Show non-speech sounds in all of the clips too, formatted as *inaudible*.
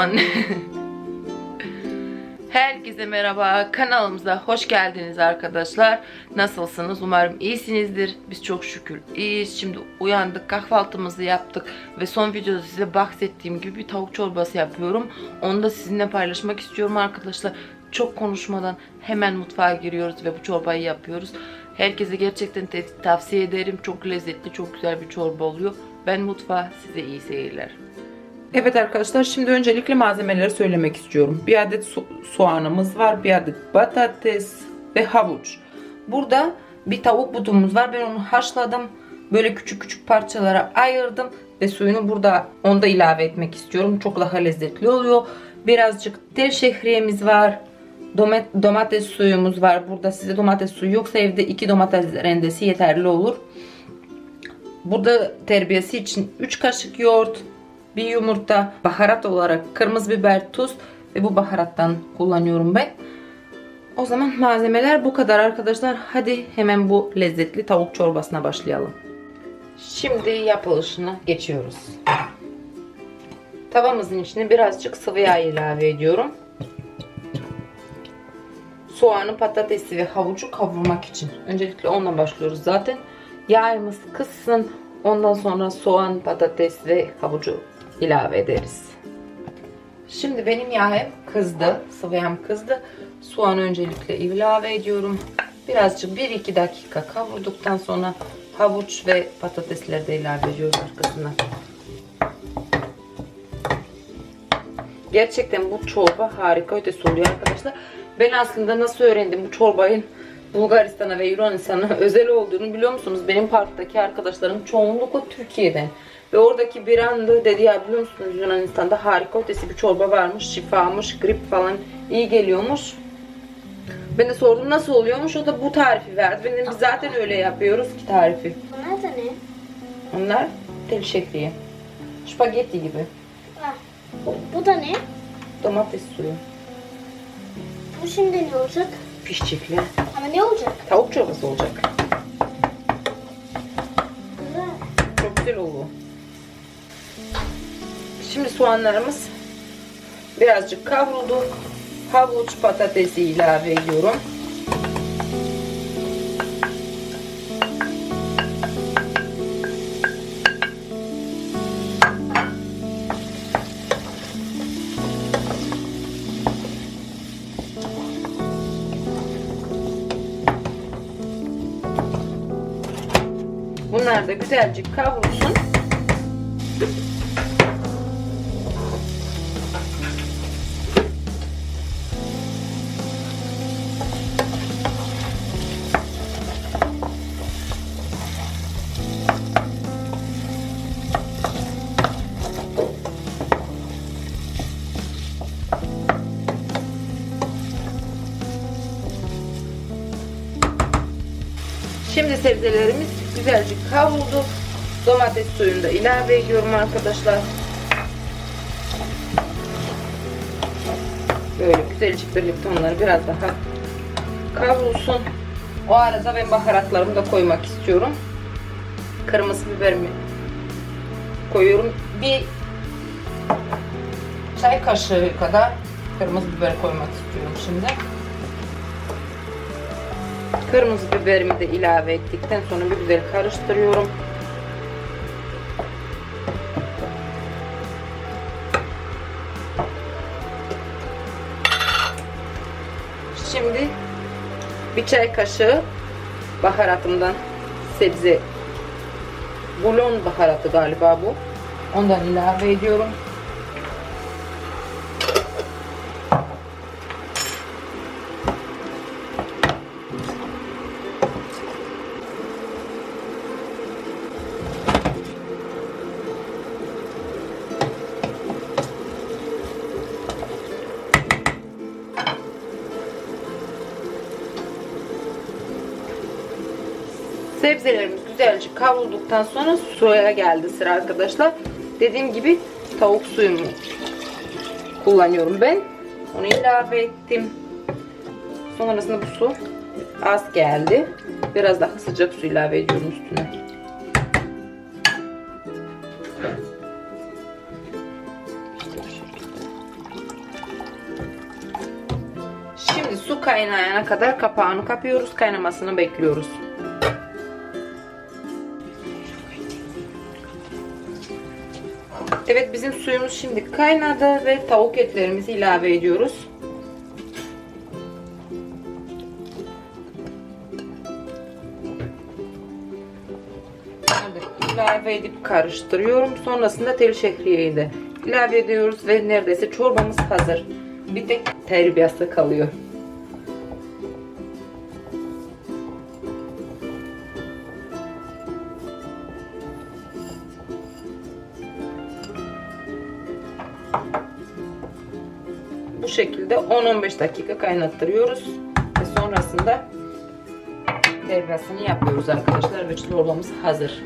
Anne. *laughs* Herkese merhaba. Kanalımıza hoş geldiniz arkadaşlar. Nasılsınız? Umarım iyisinizdir. Biz çok şükür iyiyiz. Şimdi uyandık, kahvaltımızı yaptık ve son videoda size bahsettiğim gibi bir tavuk çorbası yapıyorum. Onu da sizinle paylaşmak istiyorum arkadaşlar. Çok konuşmadan hemen mutfağa giriyoruz ve bu çorbayı yapıyoruz. Herkese gerçekten te- tavsiye ederim. Çok lezzetli, çok güzel bir çorba oluyor. Ben mutfağa size iyi seyirler. Evet arkadaşlar şimdi öncelikle malzemeleri söylemek istiyorum. Bir adet so- soğanımız var, bir adet patates ve havuç. Burada bir tavuk butumuz var. Ben onu haşladım. Böyle küçük küçük parçalara ayırdım ve suyunu burada onda ilave etmek istiyorum. Çok daha lezzetli oluyor. Birazcık tel şehriyemiz var. Domat- domates suyumuz var. Burada size domates suyu yoksa evde iki domates rendesi yeterli olur. Burada terbiyesi için 3 kaşık yoğurt, bir yumurta, baharat olarak kırmızı biber, tuz ve bu baharattan kullanıyorum ben. O zaman malzemeler bu kadar arkadaşlar. Hadi hemen bu lezzetli tavuk çorbasına başlayalım. Şimdi yapılışına geçiyoruz. Tavamızın içine birazcık sıvı yağ ilave ediyorum. Soğanı, patatesi ve havucu kavurmak için. Öncelikle onunla başlıyoruz zaten. Yağımız kızsın. Ondan sonra soğan, patates ve havucu ilave ederiz. Şimdi benim yağım kızdı. Sıvı yağım kızdı. Soğan öncelikle ilave ediyorum. Birazcık 1-2 dakika kavurduktan sonra havuç ve patatesleri de ilave ediyoruz arkasına. Gerçekten bu çorba harika ötesi oluyor arkadaşlar. Ben aslında nasıl öğrendim bu çorbayın Bulgaristan'a ve Yunanistan'a *laughs* özel olduğunu biliyor musunuz? Benim parktaki arkadaşlarım çoğunlukla Türkiye'den. Ve oradaki bir anda dedi ya biliyor musunuz Yunanistan'da harika ötesi bir çorba varmış. Şifamış, grip falan iyi geliyormuş. Ben de sordum nasıl oluyormuş. O da bu tarifi verdi. Ben dedim biz zaten öyle yapıyoruz ki tarifi. Bunlar da ne? Onlar tel şekriye. Spagetti gibi. Ah, bu da ne? Domates suyu. Bu şimdi ne olacak? Pişçikli. Ama ne olacak? Tavuk çorbası olacak. Soğanlarımız birazcık kavruldu. Havuç patatesi ilave ediyorum. Bunlar da güzelce kavrulsun. Şimdi sebzelerimiz güzelce kavruldu. Domates suyunu da ilave ediyorum arkadaşlar. Böyle güzelce birlikte onları biraz daha kavrulsun. O arada ben baharatlarımı da koymak istiyorum. Kırmızı biberimi koyuyorum. Bir çay kaşığı kadar kırmızı biber koymak istiyorum şimdi. Kırmızı biberimi de ilave ettikten sonra bir güzel karıştırıyorum. Şimdi bir çay kaşığı baharatımdan sebze bulon baharatı galiba bu. Ondan ilave ediyorum. Sebzelerimiz güzelce kavrulduktan sonra soya geldi sıra arkadaşlar. Dediğim gibi tavuk suyunu kullanıyorum ben. Onu ilave ettim. Sonrasında bu su az geldi. Biraz daha sıcak su ilave ediyorum üstüne. Şimdi su kaynayana kadar kapağını kapıyoruz. Kaynamasını bekliyoruz. Evet bizim suyumuz şimdi kaynadı ve tavuk etlerimizi ilave ediyoruz. İlave edip karıştırıyorum. Sonrasında tel şehriyeyi de ilave ediyoruz ve neredeyse çorbamız hazır. Bir tek terbiyası kalıyor. Şekilde 10-15 dakika kaynattırıyoruz. Ve sonrasında terbiyasını yapıyoruz arkadaşlar ve çorbamız hazır.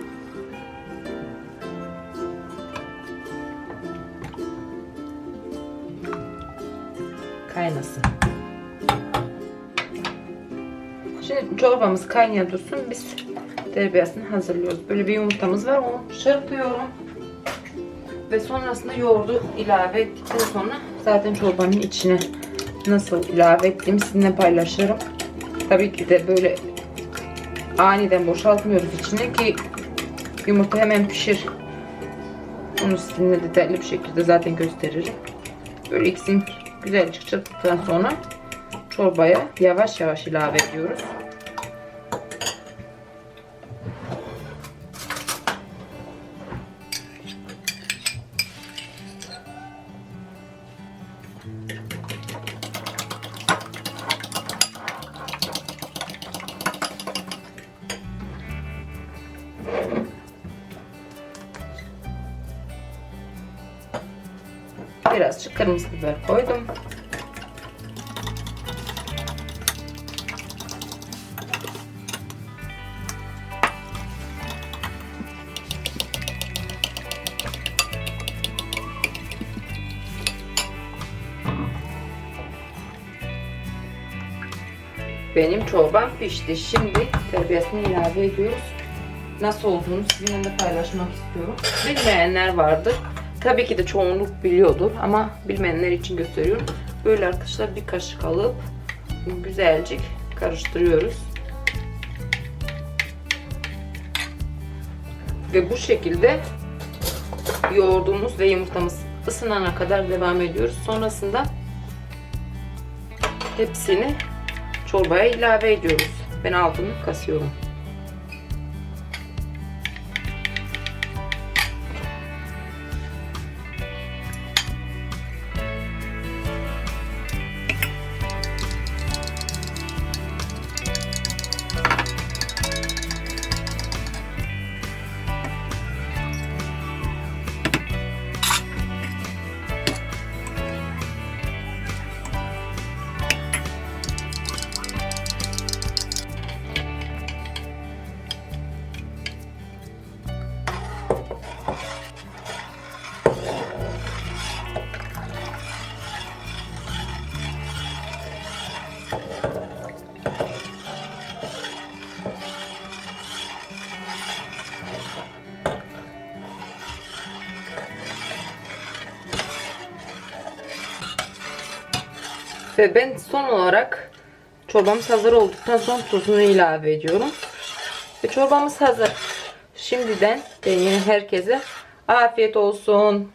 Kaynasın. Şimdi çorbamız kaynaya dursun. Biz terbiyasını hazırlıyoruz. Böyle bir yumurtamız var. Onu çırpıyorum. Ve sonrasında yoğurdu ilave ettikten sonra zaten çorbanın içine nasıl ilave ettiğimi sizinle paylaşırım. Tabii ki de böyle aniden boşaltmıyoruz içine ki yumurta hemen pişir. Onu sizinle detaylı bir şekilde zaten gösteririm. Böyle ikisini güzelce çırptıktan sonra çorbaya yavaş yavaş ilave ediyoruz. Birazcık kırmızı biber koydum. Benim çorbam pişti. Şimdi terbiyesini ilave ediyoruz. Nasıl olduğunu sizinle de paylaşmak istiyorum. Bilmeyenler vardır. Tabii ki de çoğunluk biliyordur ama bilmeyenler için gösteriyorum. Böyle arkadaşlar bir kaşık alıp güzelce karıştırıyoruz. Ve bu şekilde yoğurdumuz ve yumurtamız ısınana kadar devam ediyoruz. Sonrasında hepsini çorbaya ilave ediyoruz. Ben altını kasıyorum. Ve ben son olarak çorbamız hazır olduktan sonra tuzunu ilave ediyorum. Ve çorbamız hazır. Şimdiden deneyen herkese afiyet olsun.